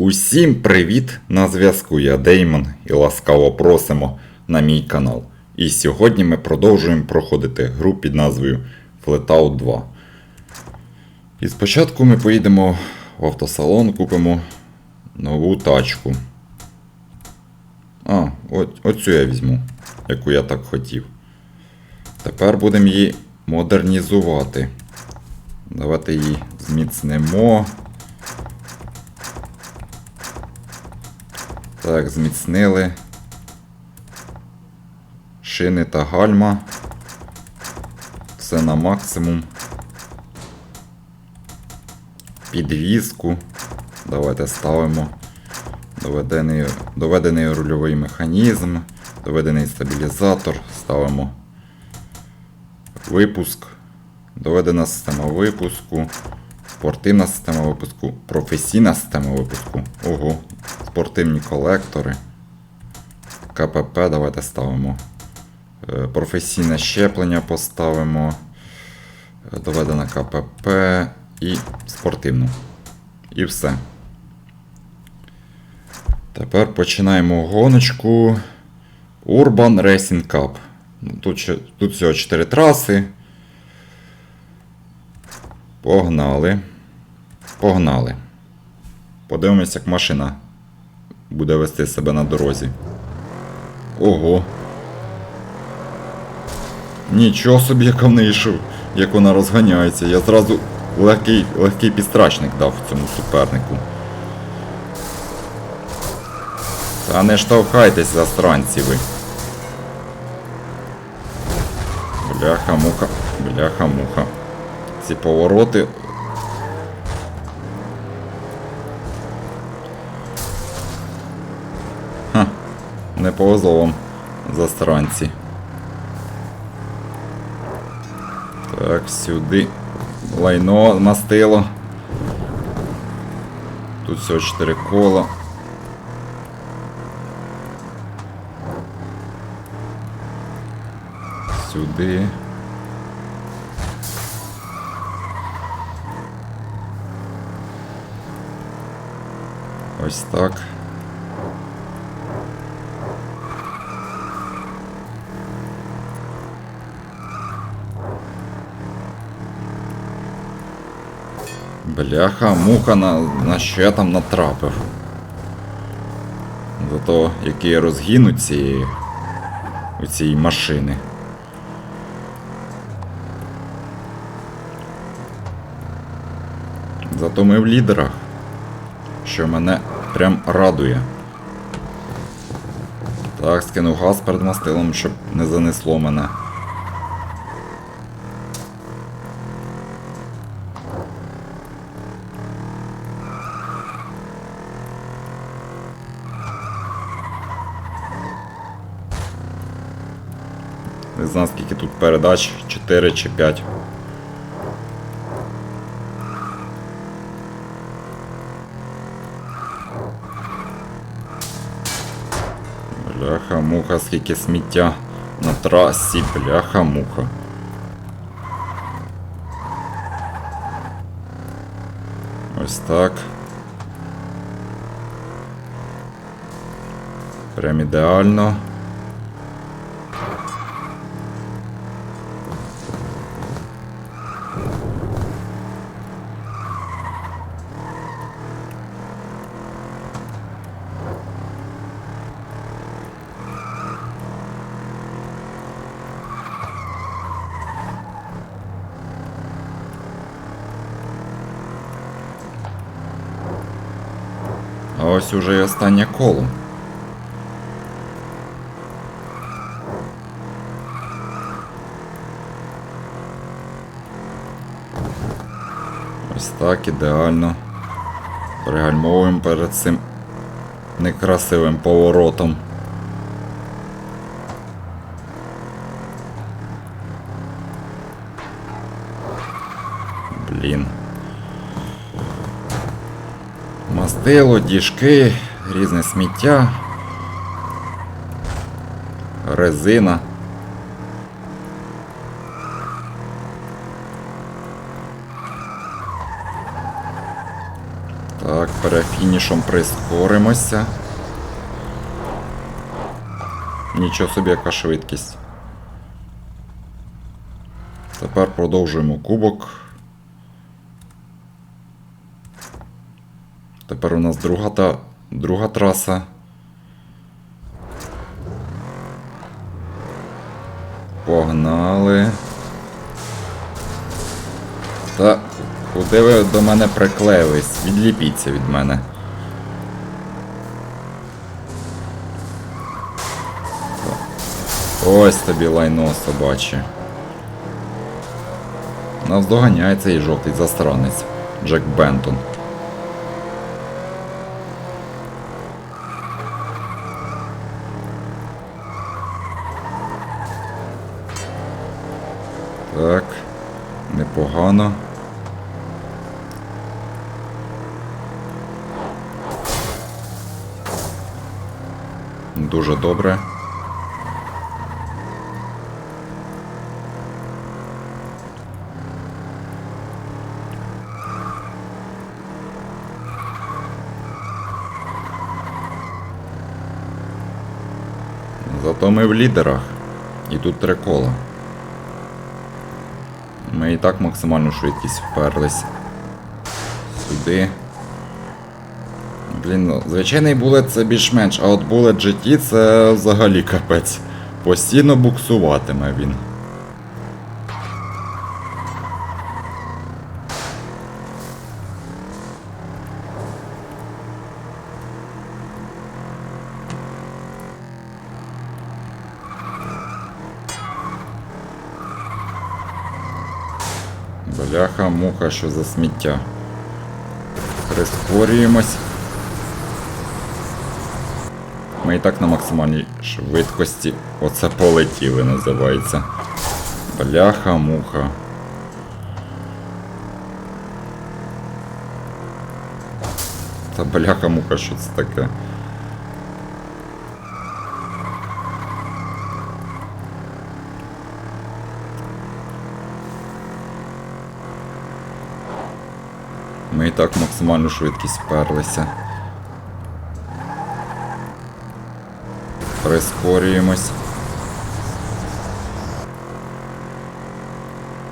Усім привіт! На зв'язку я Деймон і ласкаво просимо на мій канал. І сьогодні ми продовжуємо проходити гру під назвою Flatout 2. І спочатку ми поїдемо в автосалон, купимо нову тачку. А, оцю я візьму, яку я так хотів. Тепер будемо її модернізувати. Давайте її зміцнимо. Так, зміцнили. Шини та гальма. Все на максимум. Підвізку. Давайте ставимо. Доведений, доведений рульовий механізм. Доведений стабілізатор. Ставимо випуск. Доведена система випуску. Спортивна система випуску. Професійна система випуску. Ого. Спортивні колектори. КПП давайте ставимо. Е, Професійне щеплення поставимо. Е, Доведена КПП і спортивну. І все. Тепер починаємо гоночку. Urban Racing Cup. Ну, Тут, тут всього 4 траси. Погнали. Погнали. Подивимось, як машина буде вести себе на дорозі. Ого. Нічого собі, яка в неї шо- як вона розганяється. Я зразу легкий, легкий підстрачник дав цьому супернику. Та не штовхайтесь, застранці ви. Бляха-муха, бляха-муха. Ці повороти. Повезло вам застранці. Так, сюди. Лайно мастило. Тут всього 4 кола. Сюди. Ось так. Бляха, муха на, на що я там натрапив. Зато який розгін у цієї, у цієї машини. Зато ми в лідерах, що мене прям радує. Так, скинув газ перед мастилом, щоб не занесло мене. Знаю скільки тут передач, 4 чи 5. Бляха-муха, скільки сміття на трасі, бляха-муха. Ось так. Прям ідеально. Ось уже і останнє коло. Ось так, ідеально. Пригальмовуємо перед цим некрасивим поворотом. Блін. Мастило, діжки, різне сміття, резина. Так. Перед фінішом прискоримося. Нічого собі, яка швидкість. Тепер продовжуємо кубок. Тепер у нас друга, та... друга траса. Погнали. Та куди ви до мене приклеїлись? Відліпіться від мене. Ось тобі лайно собаче. Нас доганяє цей жовтий застранець. Джек Бентон. Так, непогано. Дуже добре. Зато ми в лідерах. І тут три кола. Ми і так максимальну швидкість вперлись. Сюди. Блін, ну, звичайний булет це більш-менш, а от булет GT це взагалі капець. Постійно буксуватиме він. Бляха, муха, що за сміття. Прискорюємось. Ми і так на максимальній швидкості. Оце полетіли називається. Бляха, муха. Та бляха муха, що це таке? Так максимальну швидкість вперлися. Прискорюємось.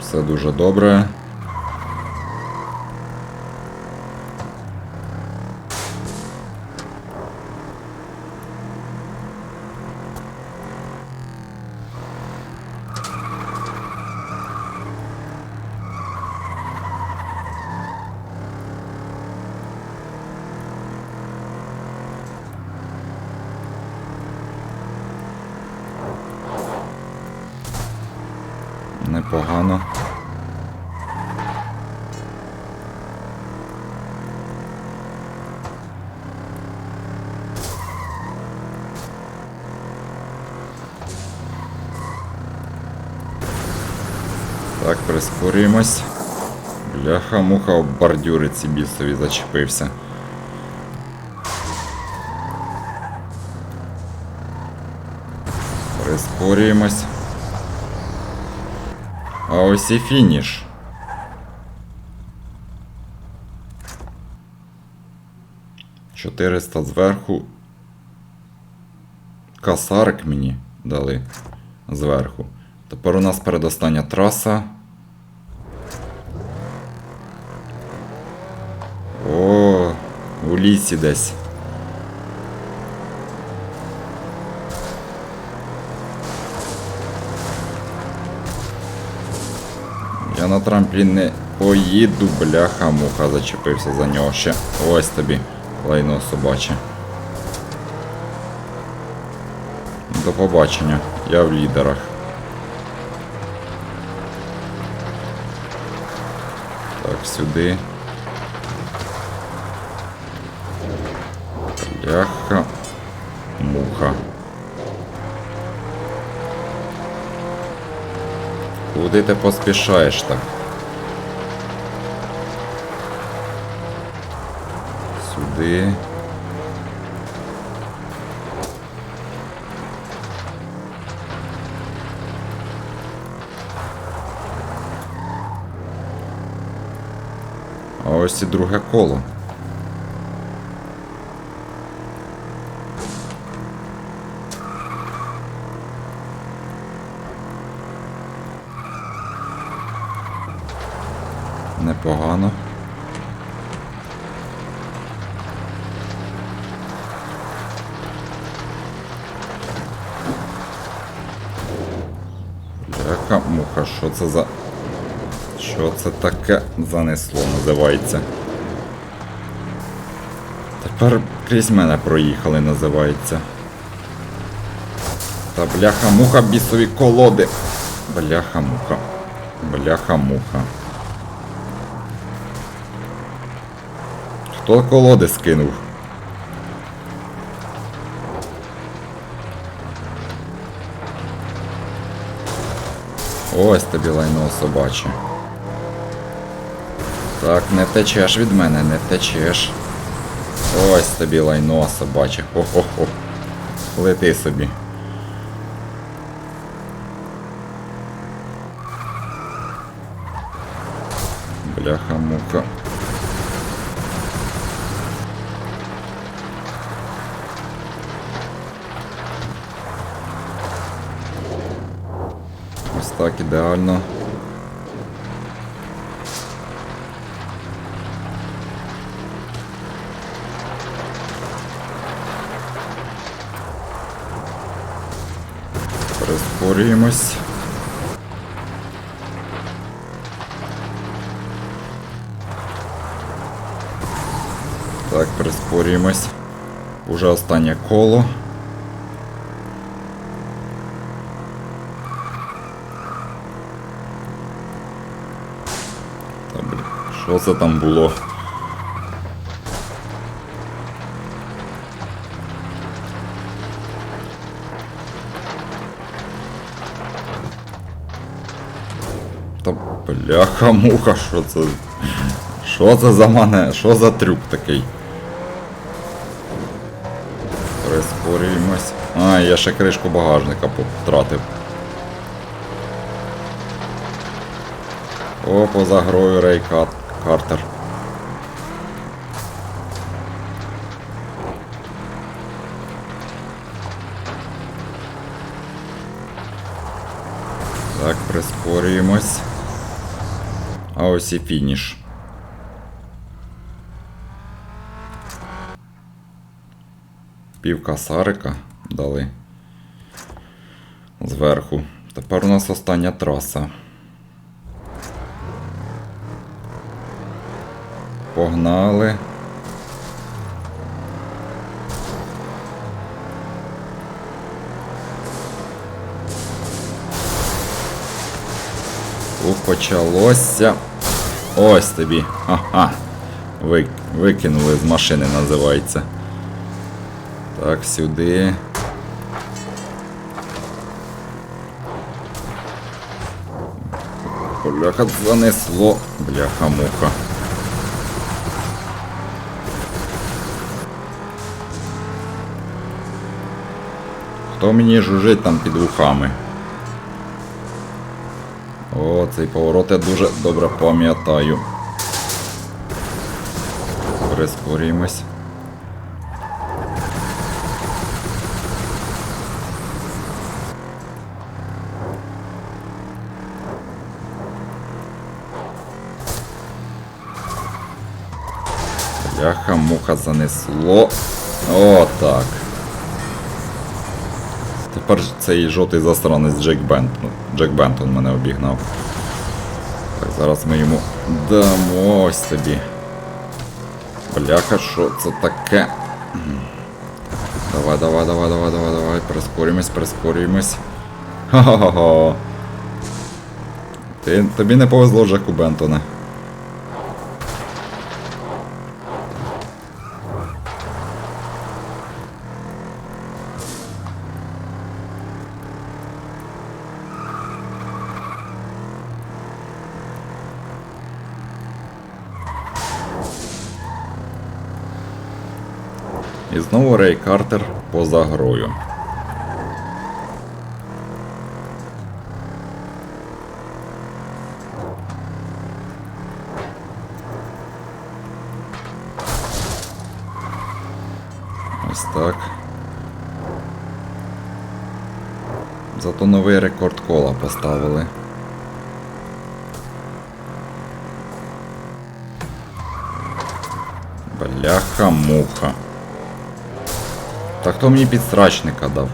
Все дуже добре. Непогано. Так, прискорюємось. Бляха, муха об бордюри ці бісові зачепився. Прискорюємось. А ось і фініш. Чотириста зверху. Касарик мені дали зверху. Тепер у нас передостання траса. О, у лісі десь. Я на трамплін не поїду, бляха, муха зачепився за нього ще. Ось тобі, лайно собаче. До побачення, я в лідерах. Так, сюди. Куди ти поспішаєш так? Сюди. Ось і друге коло. Непогано. Бляха, муха, що це за. Що це таке занесло, називається. Тепер крізь мене проїхали, називається. Та бляха-муха бісові колоди. Бляха-муха. Бляха-муха. Хто колоди скинув? Ось тобі лайно собаче. Так, не течеш від мене, не течеш. Ось тобі лайно собаче. Хо-хо-хо. Лети собі. Бляха-муха. Так ідеально. Прискорюємось. Так, прискорюємось. Уже останнє коло. Та, блін, що це там було? Та бляха-муха, що це? Що це за мене? Що за трюк такий? Прискорюємось. А, я ще кришку багажника потратив. О, поза грою Рей Кат... Картер. Так, прискорюємось. А ось і фініш. Пів касарика дали зверху. Тепер у нас остання траса. Погнали. Ух, почалося. Ось тобі. Ага. Ви, викинули з машини, називається. Так, сюди. Бляха занесло. Бляха-муха. Хто мені жужить там під вухами? О, цей поворот я дуже добре пам'ятаю. Прискорюємось. Бляха, муха занесло. О, так. Тепер цей жовтий засранець Джек Бентон. Джек Бентон мене обігнав. Так, зараз ми йому дамо ось тобі. Бляха, що це таке? Давай, давай, давай, давай, давай, давай. Прискорюємось, прискорюємось. Ха-ха-ха. Тобі не повезло Джеку Бентоне. І знову Рей Картер поза грою. Ось так. Зато новий рекорд кола поставили. Бляха-муха. Та хто мені підстрачника дав?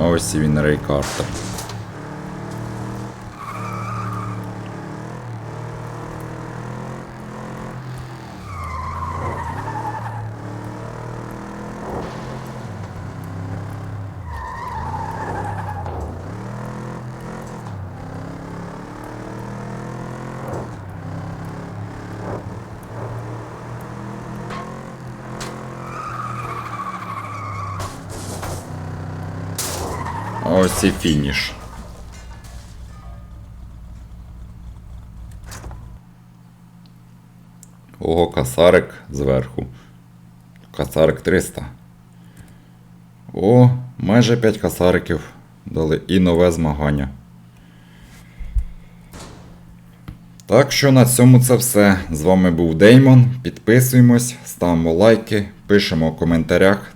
Ось і він Рей ось фініш. Ого, касарик зверху. Касарик 300. О, майже 5 касариків дали і нове змагання. Так що на цьому це все. З вами був Деймон. Підписуємось, ставимо лайки, пишемо в коментарях